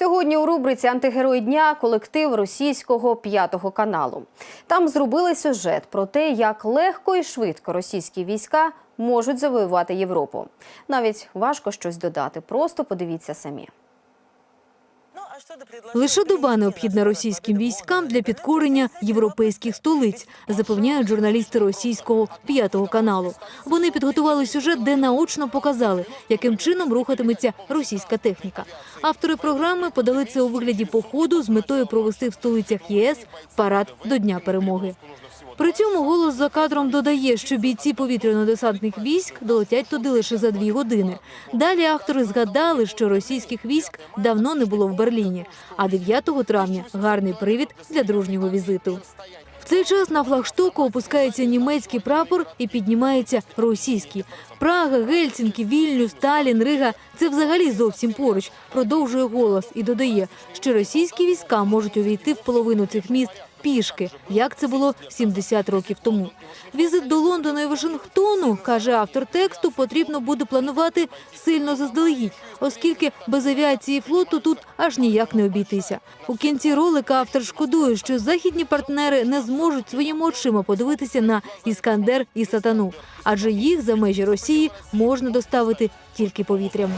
Сьогодні у рубриці Антигерой дня колектив російського п'ятого каналу. Там зробили сюжет про те, як легко і швидко російські війська можуть завоювати Європу. Навіть важко щось додати. Просто подивіться самі. Лише доба необхідна російським військам для підкорення європейських столиць, запевняють журналісти російського п'ятого каналу. Вони підготували сюжет, де наочно показали, яким чином рухатиметься російська техніка. Автори програми подали це у вигляді походу з метою провести в столицях ЄС парад до Дня перемоги. При цьому голос за кадром додає, що бійці повітряно-десантних військ долетять туди лише за дві години. Далі автори згадали, що російських військ давно не було в Берліні, а 9 травня гарний привід для дружнього візиту. В цей час на флагштоку опускається німецький прапор і піднімається російський. Прага, Гельсінкі, Вільнюс, Талін, Рига – це взагалі зовсім поруч. Продовжує голос і додає, що російські війська можуть увійти в половину цих міст пішки, як це було 70 років тому. Візит до Лондона і Вашингтону, каже автор тексту, потрібно буде планувати сильно заздалегідь, оскільки без авіації флоту тут аж ніяк не обійтися. У кінці ролика автор шкодує, що західні партнери не зможуть своїми очима подивитися на Іскандер і Сатану, адже їх за межі Росії можна доставити тільки повітрям.